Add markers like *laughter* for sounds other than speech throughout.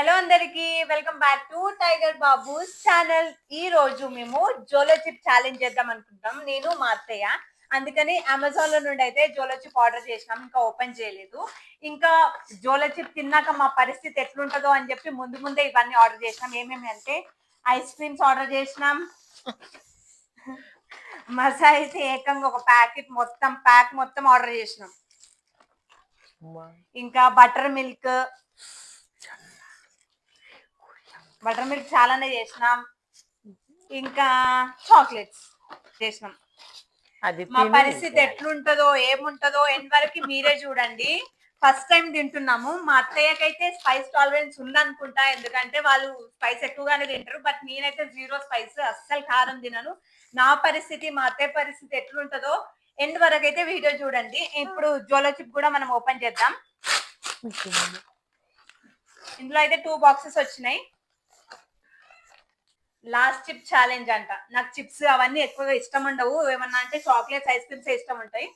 Hello అందరికి. Welcome back to Tiger Babu channel ఈ రోజు మేము జోలో చిప్ ఛాలెంజ్ చేద్దాం అనుకుంటాం నేను మా అత్తయ్య. అందుకని అమెజాన్లో నుండి అయితే జోలో చిప్ ఆర్డర్ చేసినాం. ఇంకా ఓపెన్ చేయలేదు. ఇంకా జోలో చిప్ తిన్నాక మా పరిస్థితి ఎట్లుంటుందో అని చెప్పి ముందు ముందే ఇవన్నీ ఆర్డర్ చేసినాం. ఏమేమి అంటే ఐస్ క్రీమ్స్ ఆర్డర్ చేసినాం. మజా అయితే ఏకంగా ఒక ప్యాకెట్ మొత్తం ప్యాక్ మొత్తం ఆర్డర్ చేసినాం. ఇంకా బటర్ మిల్క్ బటర్ మిల్క్ చాలానే చేసినాం. ఇంకా చాక్లెట్స్ చేసినాం. అది మా పరిస్థితి ఎట్లుంటదో ఏముంటదో వరకు మీరే చూడండి. ఫస్ట్ టైం తింటున్నాము. మా అత్తయ్యకైతే స్పైస్ టాలరెన్స్ ఉందనుకుంటా. ఎందుకంటే వాళ్ళు స్పైస్ ఎక్కువగానే తింటారు. బట్ నేనైతే జీరో స్పైస్ అస్సలు కారం తినను. నా పరిస్థితి మా అత్తయ్య పరిస్థితి ఎట్లుంటదో ఎండ్ వరకు అయితే వీడియో చూడండి. ఇప్పుడు జోలో చిప్ కూడా మనం ఓపెన్ చేద్దాం. ఇందులో అయితే టూ బాక్సెస్ వచ్చినాయి. లాస్ట్ చిప్ ఛాలెంజ్ అంట. నాకు చిప్స్ అవన్నీ ఎక్కువగా ఇష్టం ఉండవు. ఏమన్నా అంటే చాక్లెట్స్ ఐస్ క్రీమ్స్ ఇష్టం ఉంటాయి.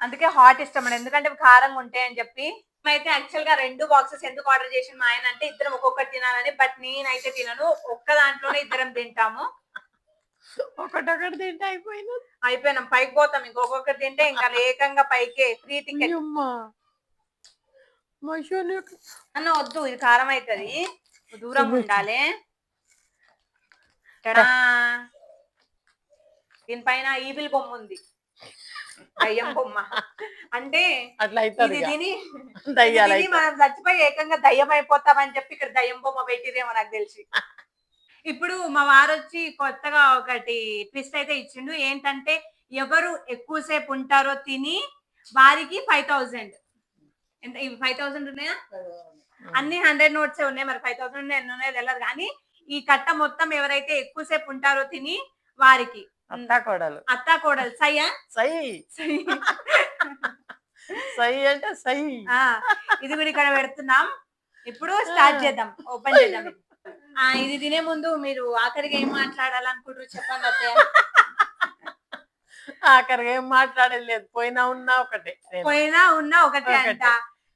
అందుకే హాట్ ఇష్టం ఉండదు. ఎందుకంటే కారంగా ఉంటాయి అని చెప్పి. అయితే యాక్చువల్గా రెండు బాక్సెస్ ఎందుకు ఆర్డర్ చేసిన మా ఆయన అంటే ఇద్దరం ఒక్కొక్కటి తినాలని బట్ నేనైతే తినను. ఒక్క దాంట్లోనే ఇద్దరం తింటాము. ఒకటొకటి తింటే అయిపోయింది? అయిపోయినాం. పైకి పోతాం. ఇంకొకటి తింటే ఇంకా ఏకంగా పైకి ఫ్రీ టికెట్ అన్న వద్దు. ఇది కారం అవుతుంది. దూరం ఉండాలి. టడా. దీనిపైన ఈవిల్ బొమ్మ ఉంది. దయ్యం బొమ్మ. అంటే అట్లా *laughs* ఇది తిని దయ్యాలు మనం చచ్చిపోయి ఏకంగా దయ్యం అయిపోతామని చెప్పి ఇక్కడ దయ్యం బొమ్మ పెట్టిదేమో నాకు తెలిసి. ఇప్పుడు మా వారు వచ్చి కొత్తగా ఒకటి ట్విస్ట్ అయితే ఇచ్చిండు. ఏంటంటే ఎవరు ఎక్కువసేపు ఉంటారో తిని వారికి ఫైవ్ థౌసండ్ ఎంత? ఇవి ఫైవ్ థౌసండ్ ఉన్నాయా? అన్ని హండ్రెడ్ నోట్స్ ఉన్నాయి. మరి ఫైవ్ థౌసండ్ ఎన్ని ఉన్నాయో తెలియదు కానీ ఈ కట్ట మొత్తం ఎవరైతే ఎక్కువసేపు ఉంటారో తిని వారికి. అత్తా కోడలు. అత్తా కోడలు. సయ్యా సై. సై. సై అంటే సై. ఆ, ఇది కూడా ఇక్కడ పెడుతున్నాం. ఇప్పుడు స్టార్ట్ చేద్దాం. ఓపెన్ చేద్దాం. ఇది. ఆ ఇది తినే ముందు మీరు ఆఖరికి ఏం మాట్లాడాలనుకుంటారు చెప్పండి అత్తయ్య. ఆఖరిగా ఏం మాట్లాడలేదు పోయినా ఉన్నా ఒకటే. పోయినా ఉన్నా ఒకటే. అంట.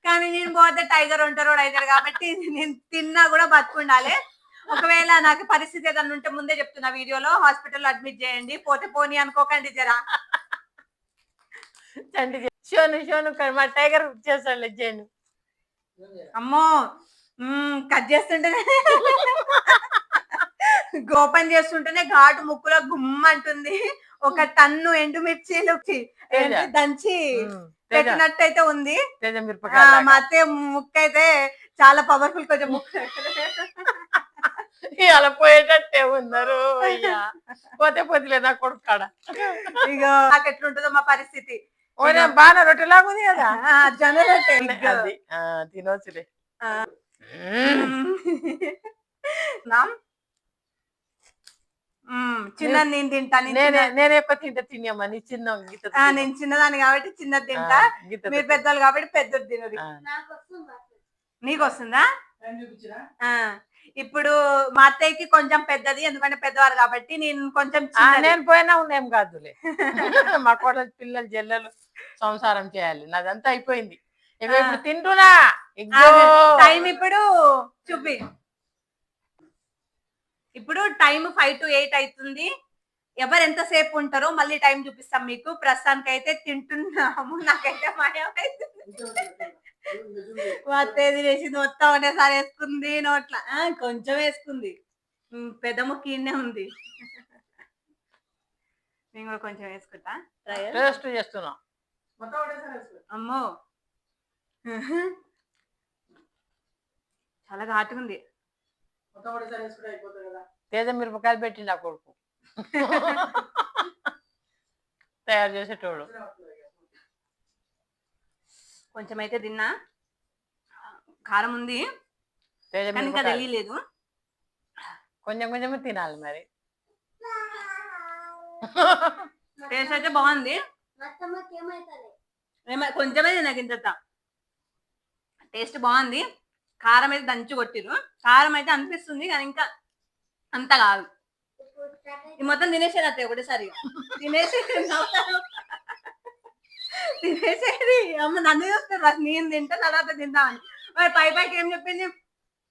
కానీ నేను పోతే టైగర్ ఉంటారు అవుతారు కాబట్టి నేను తిన్నా కూడా బతుకుండాలి. ఒకవేళ నాకు పరిస్థితి ఏదన్నా ఉంటే ముందే చెప్తున్నా వీడియోలో హాస్పిటల్ అడ్మిట్ చేయండి. పోతే పోనీ అనుకోకండి జరా. షోను షోను మా టైగర్ చేస్తాడు చేయండి అమ్మో మ్మ్, కట్ చేస్తుంటేనే. ఓపెన్ చేస్తుంటేనే ఘాటు ముక్కులో గుమ్మ అంటుంది. ఒక టన్ను ఎండుమిర్చీలు ఏంటి దంచి పెట్టినట్టయితే ఉంది. మా అత్తయ్య ముక్క అయితే చాలా పవర్ఫుల్ కొంచెం ముక్క. అలా పోయేటట్టే ఉన్నారు అయ్యా పోతే పోతే నా కొడుకు కాడ. ఇక నాకు ఎట్లుంటుందో మా పరిస్థితి. బాగా రొట్టెలాగా ఉంది కదా. ఆ, తినొచ్చులే. చిన్న నేను తింటా నేను నేనే చిన్న- నేను ఎక్కువ తింటే తినేమ్మా నీ చిన్న నేను చిన్నదాన్ని కాబట్టి చిన్నది తింటా. మీరు పెద్దలు కాబట్టి పెద్దది తినరు నీకు వస్తుందా ఇప్పుడు మా అత్తయ్యకి కొంచెం పెద్దది ఎందుకంటే పెద్దవారు కాబట్టి నేను కొంచెం. నేను పోయినా ఉందేం కాదులే. *laughs* మా కోడలు పిల్లలు జల్లలు సంసారం చేయాలి. నాదంతా అయిపోయింది. ఇప్పుడు తింటున్నా. టైం ఇప్పుడు చూపి. ఇప్పుడు టైం ఫైవ్ టు ఎయిట్ అవుతుంది ఎవరు ఎంతసేపు ఉంటారో మళ్ళీ టైం చూపిస్తాం మీకు. ప్రస్తుతానికి అయితే తింటున్నాము. నాకైతే భయం అవుతుంది మా తేదీ వేసింది మొత్తం ఒకటేసారి వేసుకుంది నోట్ల. ఆ, కొంచెం వేసుకుంది. పెద్ద ముక్కు ఈడనే ఉంది. నేను కూడా కొంచెం వేసుకుంటా. టేస్ట్ చేస్తున్నా. అమ్మో. చాలా ఘాటుగా ఉంది. తేజ మిరపకాయలు పెట్టి నా కొడుకు. *laughs* తయారు చేసేటోడు. కొంచెం అయితే తిన్నా. కారం ఉంది. ఇంకా తెలియలేదు. కొంచెం కొంచెమే తినాలి మరి. టేస్ట్ అయితే బాగుంది. ఏమ- కొంచెమే నాకు ఇంత టేస్ట్ బాగుంది. కారం అయితే దంచి కొట్టిరు. కారం అయితే అనిపిస్తుంది కానీ ఇంకా అంత కాదు. ఈ మొత్తం తినేసేది అత్తయ్య ఒకటేసారి. తినేసి. *laughs* తినేసేది. అమ్మ నన్ను చూస్తారు ఫస్ట్ నేను తింటా తర్వాత తిందామని మరి పై పైకి ఏం చెప్పింది?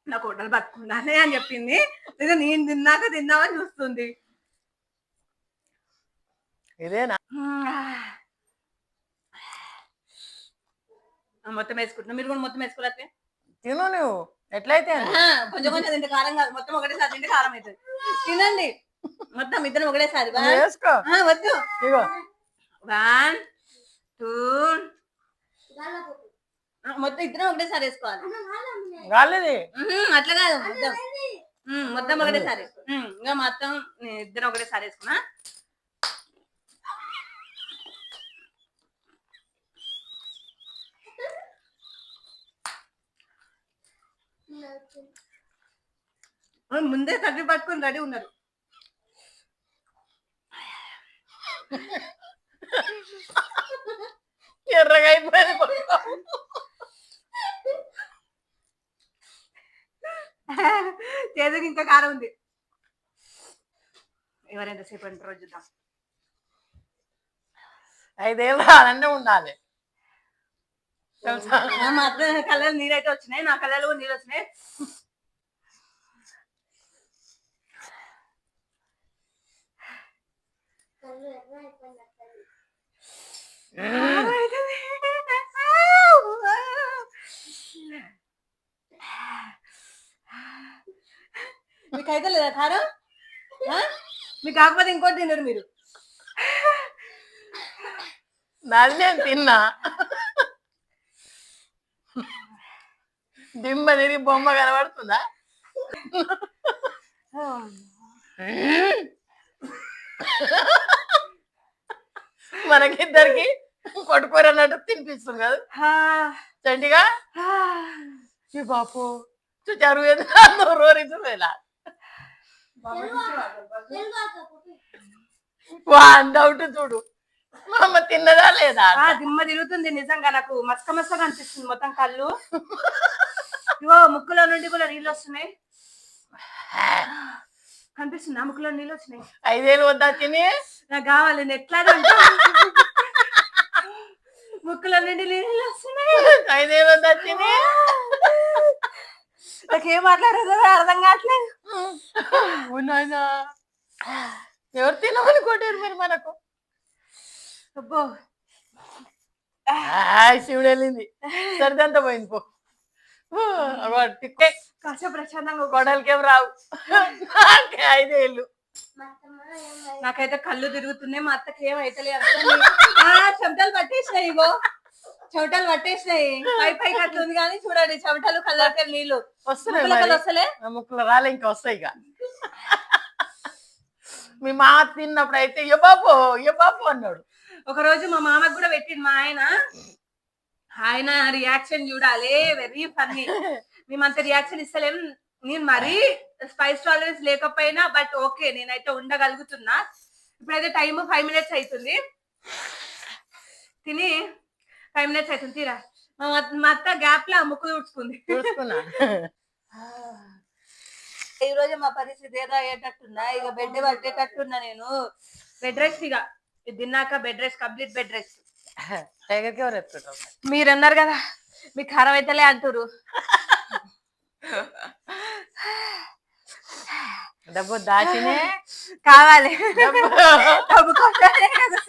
నా కోటలు బతుకున్నానే అని చెప్పింది. ఇక నేను తిన్నాక తిన్నామని చూస్తుంది. ఇదేనా? మొత్తం వేసుకుంటున్నా. మీరు కూడా మొత్తం వేసుకోలేకపోతే తిను నువ్వు. ఎట్లయితే అని. కొంచెం కొంచెం తింటే కారం కాదు. మొత్తం ఒకటేసారి తింటే కారం అవుతుంది. తినండి. మొత్తం ఇద్దరం ఒకటేసారి. వద్దు. ఇగో. వన్ టూ మొత్తం ఇద్దరం ఒకటేసారి వేసుకోవాలి. ఉహుం, అట్లా కాదు మొత్తం. మొత్తం ఒకటేసారి ఇంకా మొత్తం ఇద్దరం ఒకటేసారి వేసుకున్నా. ముందే కట్టి పట్టుకొని రెడీ ఉన్నారు. *laughs* ఎర్రగా అయిపోయింది. చేతికి ఇంకా కారం ఉంది. ఎవరెంతసేపు అంటారో చూద్దాం. ఐదేళ్ళు అలానే ఉండాలి. తెలుసా? మా అత్త కళ్ళలో నీరైతే వచ్చినాయి నా కళ్ళలో కూడా నీళ్ళు వచ్చినాయి అయితే లేదా కారం ఆ? మీకు కాకపోతే ఇంకోటి తినరు మీరు. నాది నేను తిన్నా. దిమ్మ తిరిగి బొమ్మ కనబడుతుందా? మనకిద్దరికి కొట్టుకోరు అన్నట్టు తినిపిస్తుంది కదా. ఈ బాపు చూచారు రోరి చూడేలా డౌట్ చూడు. మా అమ్మ తిన్నదా లేదా దిమ్మ తిరుగుతుంది నిజంగా నాకు మస్క మస్కగా అనిపిస్తుంది మొత్తం కళ్ళు. ఇగో ముక్కులో నుండి కూడా నీళ్ళు వస్తున్నాయి. కనిపిస్తుందా ముక్కులో నీళ్ళు వచ్చినాయి? ఐదేళ్ళు వద్దా తిని? నాకు కావాలి ఎట్లా? ముక్కులో నుండి నీళ్ళు వస్తున్నాయి. ఐదేళ్ళు వద్దా తిని? నాకేం మాట్లాడేదో అర్థం కావట్లేదు. ఓ నాయనా. ఎవరు తినమని కొట్టారు మరి మనకు? అబ్బో. శివుడు వెళ్ళింది. సరిదంతా పోయింది పో. కాసేపు ప్రశాంతంగా గొడవలకేం రావు. ఐదేళ్ళు నాకైతే కళ్ళు తిరుగుతున్నాయి మా అత్తకి ఏం అయితే చెమటలు పట్టేసినాయి ఇగో. చెమటలు పట్టేసినాయి. పై పైకి అట్లుంది కానీ చూడండి చెమటలు కళ్ళకి నీళ్ళు వస్తున్నాయి. వస్తలే ముక్కులు రాలే ఇంకా వస్తాయి ఇక. మీ మామ తిన్నప్పుడు అయితే ఏ బాబు ఏ బాబు అన్నాడు. ఒక రోజు మా మామకు కూడా పెట్టింది మా ఆయన. ఆయన రియాక్షన్ చూడాలి వెరీ ఫన్నీ. మేమంత రియాక్షన్ ఇస్తలేం. నేను మరీ స్పైస్ టాలరెన్స్ లేకపోయినా బట్ ఓకే నేనైతే ఉండగలుగుతున్నా. ఇప్పుడైతే టైం ఫైవ్ మినిట్స్ అవుతుంది తిని ఫైవ్ మినిట్స్ అవుతుంది తీరా. మా అత్త- గ్యాప్లో ముక్కు తుడుచుకుంది. చూసుకున్నా ఈ రోజు మా పరిస్థితి ఏదో అయ్యేటట్టున్నా ఇక బెడ్ పట్టేటట్టున్నా నేను. బెడ్ రెస్ట్ ఇక. ఇది తిన్నాక bed rest complete bed rest టైగర్కి ఎవరు ఎత్తుకుంటారు మీరు అన్నారు కదా. మీకు ఖరాబ్ అయితేలే అంటారు డబ్బు దాచినే కావాలి. డబ్బు. డబ్బు కోసమే కదా.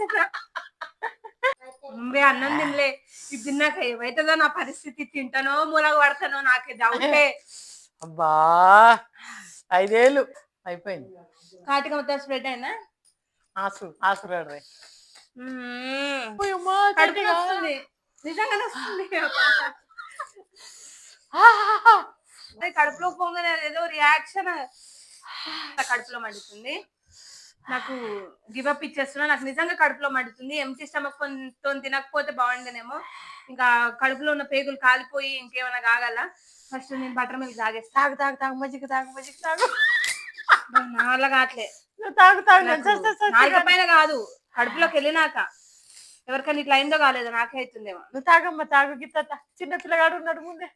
ముందే అన్నం తినలే. ఇది తిన్నాక ఏమైతుందో నా పరిస్థితి తింటానో మూలగ పడతానో నాకే డౌటే అబ్బా! ఐదేళ్ళు అయిపోయింది. కాటిక మొత్తం స్ప్రెడ్ అయినా ఆసు ఆసు రే. వస్తుంది. కడుపులో పొంగనే ఏదో రియాక్షన్ కడుపులో మండుతుంది. నాకు గివ్ అప్ ఇచ్చేస్తున్నా. నాకు నిజంగా కడుపులో మండుతుంది. ఎంటీ స్టమక్తో తినకపోతే బాగుండేనేమో. ఇంకా కడుపులో ఉన్న పేగులు కాలిపోయి ఇంకేమైనా కాగల ఫస్ట్ నేను బటర్ మిల్క్ తాగేస్తా. తాగు తాగు తాగు మజ్జిగ తాగు మజ్జిగ తాగు. నా వల్ల కావట్లే. తాగు తాగు. పైన కాదు కడుపులోకి వెళ్ళినాక. ఎవరికైనా ఇట్లా అయిందో కాలేదు నాకే అవుతుందేమో నువ్వు తాగమ్మా తాగు గిత్త. చిన్న పిల్లగాడు ఉన్నాడు ముందే.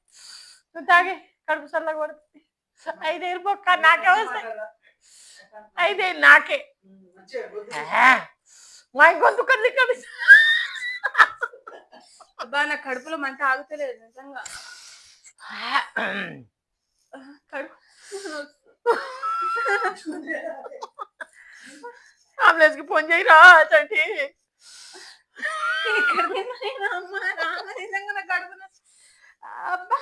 నువ్వు తాగే కడుపు చల్లగా పడుతుంది. ఐదేళ్ళు బొక్క నాకే వస్తాయి. ఐదేళ్ళు నాకే. మా గొంతు కది కది అబ్బా నా కడుపులో మంట ఆగుతలేదు నిజంగా. అంబులెన్స్కి ఫోన్ చేయరా చంటి. అబ్బా.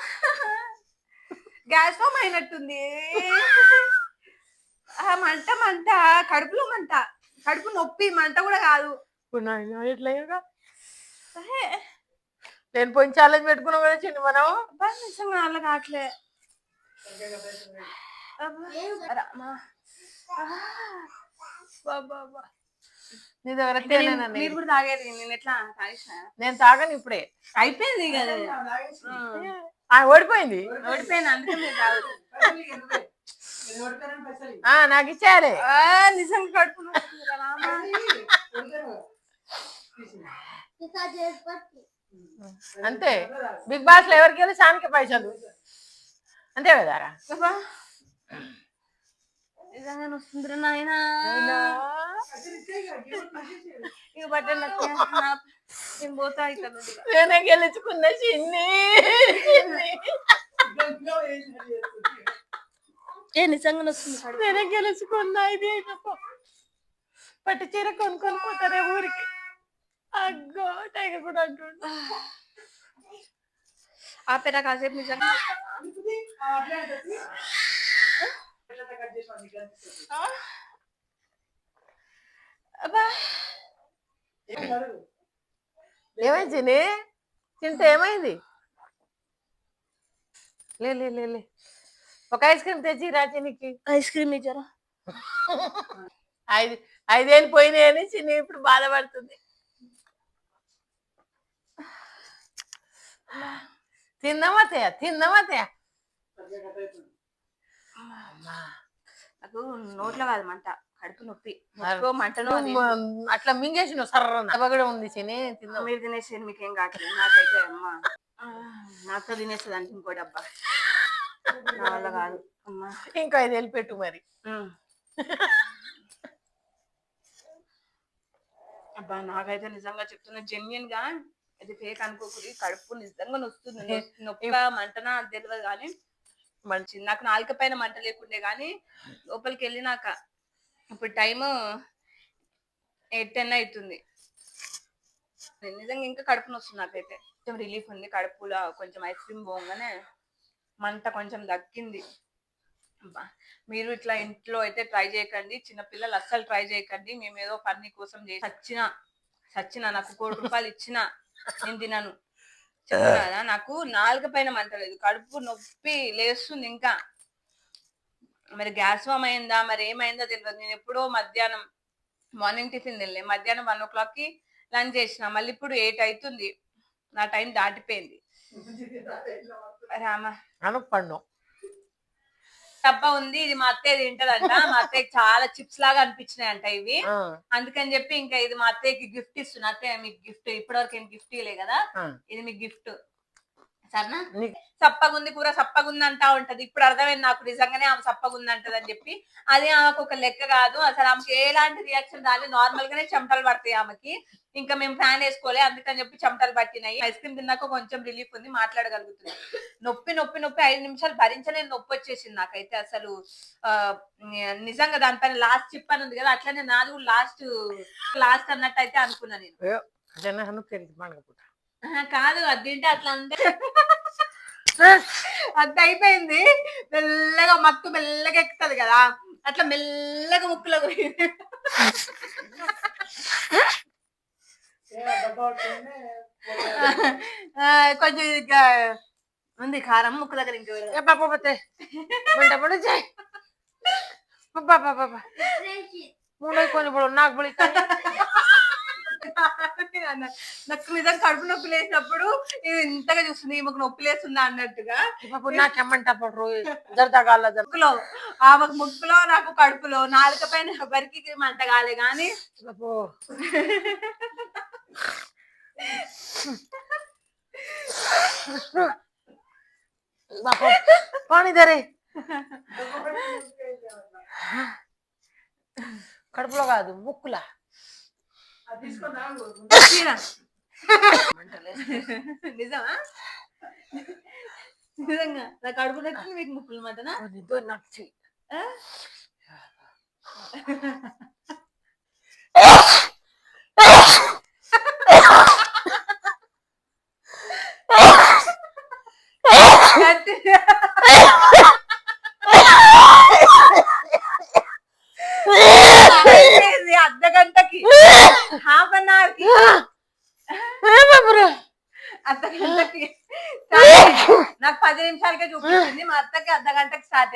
గ్యాస్ ఫామ్ అయినట్టుంది. మంట మంట కడుపులో మంట. కడుపు నొప్పి మంట కూడా కాదు. ఎట్లా నేను పోయిన ఛాలెంజ్ పెట్టుకున్నాం కదా చిన్న మనం అబ్బా నిజంగా అలా కావట్లే. మీరు కూడా తాగేది నేను ఎట్లా నేను తాగను ఇప్పుడే. అయిపోయింది కదా. ఆ. ఓడిపోయింది. ఓడిపోయింది అందుకే నాకు ఇచ్చేయాలి. కడుపు రామా. అంతే. బిగ్ బాస్లో ఎవరికి వెళ్ళి సానికి పైసలు. అంతే కదా. నిజంగా నాయన. ఇక బట్టలు నేను పోతా గెలుచుకున్న చిన్ని. ఏ నిజంగా వస్తుంది నేనే గెలుచుకున్నా ఇది పట్టు చీర కొనుక్కొని పోతారే ఊరికి. అగ్గో టైగర్ కూడా అంటుండు. ఆపేరా కాసేపు నిజంగా. ఏమైంది చింత ఏమైంది? లే లే లే లే. ఒక ఐస్ క్రీమ్ తెచ్చి రా చినికి ఐస్ క్రీమ్ ఇచ్చారా? ఐదు ఐదేళ్ళు పోయినాయని చిన్ని ఇప్పుడు బాధపడుతుంది. తిందామా తేయ తిందామా తేయ అమ్మా. నాకు నోట్లో కాదు మంట కడుపు నొప్పి. నొప్పో మంటనో అది. నువ్వు మ- అట్లా మింగేసిన సర్రన అవ కూడా ఉంది తిందాం మీరు తినేసేది మీకేం కావట్లేదు. నాకైతే అమ్మా నాతో తినేస్తుంది అంటే ఇంకో డబ్బా నా వల్ల కాదు అమ్మా. ఇంకో ఐదేళ్ళు పెట్టు మరి. అబ్బా నాకైతే నిజంగా చెప్తున్నా జెన్యున్గా ఇది ఫేక్ అనుకోకూడదు కడుపు నిజంగా నొస్తుంది. నొప్ప మంటనా అది తెలియదు కానీ మంచి నాకు నాలుక పైన మంట లేకుండే కానీ లోపలికి వెళ్ళినాక ఇప్పుడు టైం ఎయిట్ టెన్ అవుతుంది నిజంగా ఇంకా కడుపు నొస్తుంది నాకైతే. కొంచెం రిలీఫ్ ఉంది కడుపులో కొంచెం ఐస్ క్రీమ్ పోగానే మంట కొంచెం దక్కింది. మీరు ఇట్లా ఇంట్లో అయితే ట్రై చేయకండి. చిన్నపిల్లలు అస్సలు ట్రై చేయకండి. మేము ఏదో పని కోసం చేసి చచ్చిన చచ్చిన నాకు కోటి రూపాయలు ఇచ్చిన నేను తినను. చెప్పినా కదా నాకు నాలుక పైన మంట లేదు. కడుపు నొప్పి లేస్తుంది ఇంకా. మరి గ్యాస్ వామ్ అయిందా? మరి ఏమైందో తెలియదు నేను ఎప్పుడో మధ్యాహ్నం మార్నింగ్ టిఫిన్ తినలే. మధ్యాహ్నం వన్ ఓ క్లాక్కి లంచ్ చేసిన. మళ్ళీ ఇప్పుడు ఎయిట్ అవుతుంది. నా టైం దాటిపోయింది. అను పండు డబ్బా ఉంది ఇది మా అత్తయ్య తింటదంట. మా అత్తయ్యకి చాలా చిప్స్ లాగా అనిపించినాయి అంట ఇవి అందుకని చెప్పి ఇంకా ఇది మా అత్తయ్యకి గిఫ్ట్ ఇస్తున్నా. అత్తయ్య మీకు గిఫ్ట్ ఇప్పటివరకు ఏం గిఫ్ట్ ఇవ్వలే కదా. ఇది మీకు గిఫ్ట్ సరేనా? సప్పగుంది కూర సప్పగుంది అంటా ఉంటది. ఇప్పుడు అర్థమైంది నాకు నిజంగానే ఆమె సప్పగుంది అంటది అని చెప్పి. అది ఆమెకు ఒక లెక్క కాదు. అసలు ఆమెకి ఎలాంటి రియాక్షన్ రాలేదు నార్మల్ గానే చెమటలు పడతాయి ఆమెకి. ఇంకా మేము ఫ్యాన్ వేసుకోలే అందుకని చెప్పి చెమటలు పట్టినాయి. ఐస్ క్రీమ్ తిన్నాక కొంచెం రిలీఫ్ ఉంది. మాట్లాడగలుగుతుంది నొప్పి నొప్పి నొప్పి ఐదు నిమిషాలు భరించలేని నొప్పి వచ్చేసింది నాకైతే అసలు. నిజంగా దానిపైన లాస్ట్ చిప్ అని ఉంది కదా. అట్లనే నాది లాస్ట్ లాస్ట్ అన్నట్టు అయితే అనుకున్నా నేను. కాదు అది తింటే అట్లా అంటే *laughs* అంత అయిపోయింది. మెల్లగా మత్తు మెల్లగా ఎక్కుతుంది కదా అట్లా మెల్లగా ముక్కులో పోయింది. కొంచెం ఉంది కారం ముక్కు దగ్గర ఇంకా ఏ పాప పోతే మంట పడి చేయి. పాప పాప మూడు కొని ఇప్పుడు నాకు *laughs* నాకు నిజంగా కడుపు నొప్పి లేసినప్పుడు ఇది ఇంతగా చూస్తుంది ఈమెకు నొప్పి లేస్తుందా అన్నట్టుగా. పాప నాకేమంట పడరు జరదగాల జర ముక్కులో ఆమెకు ముక్కులో నాకు కడుపులో నాలుక పైన ఎవరికి మంట కాలే పాప పానీ *laughs* కడుపులో కాదు ముక్కులా. నిజమా? నిజంగా. నాకు అడుగు నచ్చింది మీకు ముక్కులు మటనా? ఇదో నాకు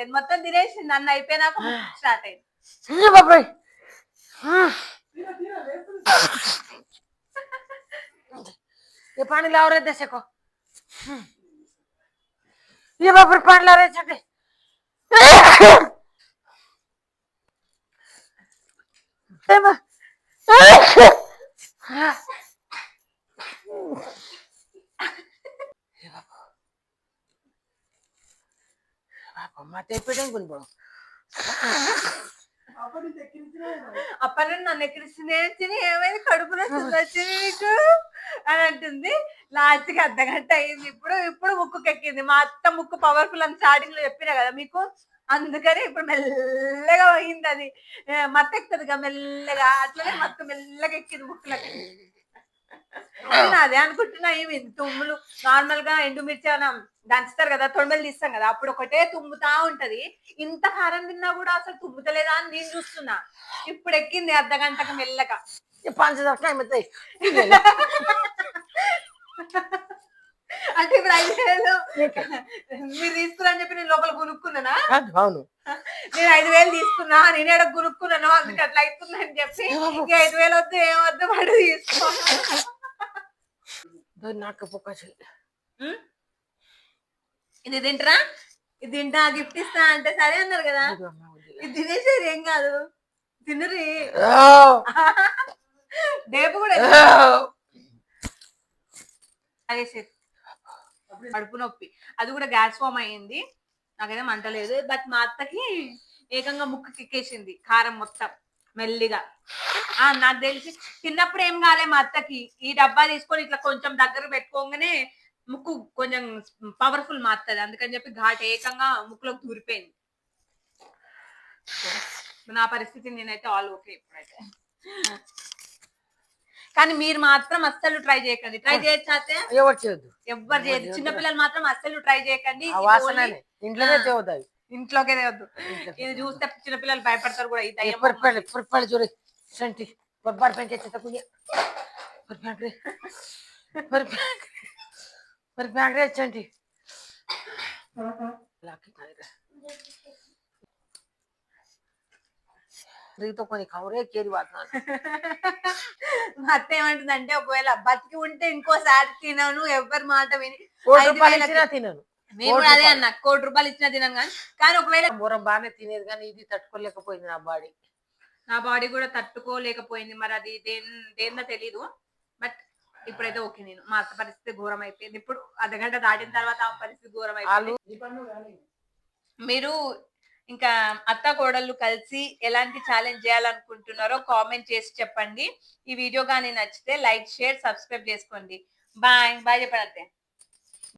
స్టార్ట్ అయింది మొత్తం తినేసింది నన్ను అయిపోయినాక స్టార్ట్ అయింది బాబాయ్ ये पानी लाओ रे देसे को ये बापर पानी ला रे మత అప్పటి నన్ను ఎక్కిరిస్తుంది తిని ఏమైంది? కడుపులో వచ్చింది నీకు అని అంటుంది. లాస్ట్కి అయింది. ఇప్పుడు ఇప్పుడు ముక్కు ఎక్కింది. మా అత్త ముక్కు పవర్ఫుల్ అని స్టార్టింగ్లో చెప్పినా కదా మీకు? అందుకనే ఇప్పుడు మెల్లగా పోయింది అది. మత్త మెల్లగా. అట్లనే మత్తు మెల్లగా ఎక్కింది ముక్కులకి. నేను అదే అనుకుంటున్నా ఏమి తుమ్ములు. నార్మల్గా ఎండుమిర్చి దంచుతారు కదా తొండలు తీస్తాం కదా అప్పుడు ఒకటే తుమ్ముతా ఉంటది. ఇంత కారం తిన్నా కూడా అసలు తుమ్ముతలేదా అని నేను చూస్తున్నా. ఇప్పుడు ఎక్కింది అర్ధ గంటకు మెల్లక పంచదార అంటే ఇప్పుడు ఐదు వేలు మీరు తీసుకున్నారని చెప్పి నేను లోపల గునుక్కున్నానా? నేను ఐదు వేలు తీసుకున్నా నేను ఎక్కడ గునుక్కున్నాను అందుకే అట్లా అవుతుందని చెప్పి ఐదు వేలు వద్దు ఏమొద్దు వాడు తీసుకో. నాకు నాకపోక ఇది తింటరా? ఇది తింటా గిఫ్ట్ ఇస్తా అంటే సరే అన్నారు కదా. ఇది తినేసారు ఏం కాదు. తినరి. డేపు కూడా అదే సార్ కడుపు నొప్పి. అది కూడా గ్యాస్ ఫామ్ అయ్యింది. నాకైతే మంటలేదు బట్ మా అత్తకి ఏకంగా ముక్కు కిక్కేసింది. కారం మొత్తం. మెల్లిగా. ఆ నాకు తెలిసి చిన్నప్పుడు ఏం కాలే మా అత్తకి. ఈ డబ్బా తీసుకొని ఇట్లా కొంచెం దగ్గర పెట్టుకోగానే ముక్కు కొంచెం పవర్ఫుల్ మా అత్తది. అందుకని చెప్పి ఘాట్ ఏకంగా ముక్కులోకి దూరిపోయింది. నా పరిస్థితి నేనైతే ఆల్ ఓకే ఇప్పుడైతే. కానీ మీరు మాత్రం అస్సలు ట్రై చేయకండి. ట్రై చేయొచ్చు ఎవరు చేయొద్దు? ఎవ్వరు చేయదు చిన్న పిల్లలు మాత్రం అస్సలు ట్రై చేయకండి. ఇంట్లోనే ఆ. ఇంట్లోకే తేవద్దు ఇది చూస్తే చిన్న పిల్లలు భయపడతారు కూడా ఈ తయ్య పొరపాడు పొరపాడు చూడు సంటి పొరపాటు పెంచే చెత్త కుయ్య పొరపాడు పొరపాడు వచ్చండి స్త్రీతో కొన్ని కవరే కేరి వాడుతున్నాను మా అత్త ఏమంటుందంటే ఒకవేళ బతికి ఉంటే ఇంకోసారి తినను ఎవరి మాట విని తినను నేను కూడా అదే అన్నా కోటి రూపాయలు ఇచ్చినా తినను కానీ కానీ ఒకవేళ బూరం బాగానే తినేది కానీ ఇది తట్టుకోలేకపోయింది నా బాడీ. నా బాడీ కూడా తట్టుకోలేకపోయింది. మరి అది దేని దేందో తెలీదు. బట్ ఇప్పుడైతే ఓకే నేను. మా అత్త పరిస్థితి ఘోరం అయిపోయింది. ఇప్పుడు అర్ధగంట దాటిన తర్వాత ఆ పరిస్థితి ఘోరం అయిపోయింది. మీరు ఇంకా అత్త కోడళ్ళు కలిసి ఎలాంటి ఛాలెంజ్ చేయాలనుకుంటున్నారో కామెంట్ చేసి చెప్పండి. ఈ వీడియో కానీ నచ్చితే లైక్ షేర్ సబ్స్క్రైబ్ చేసుకోండి. బాయ్. బాయ్ చెప్పండి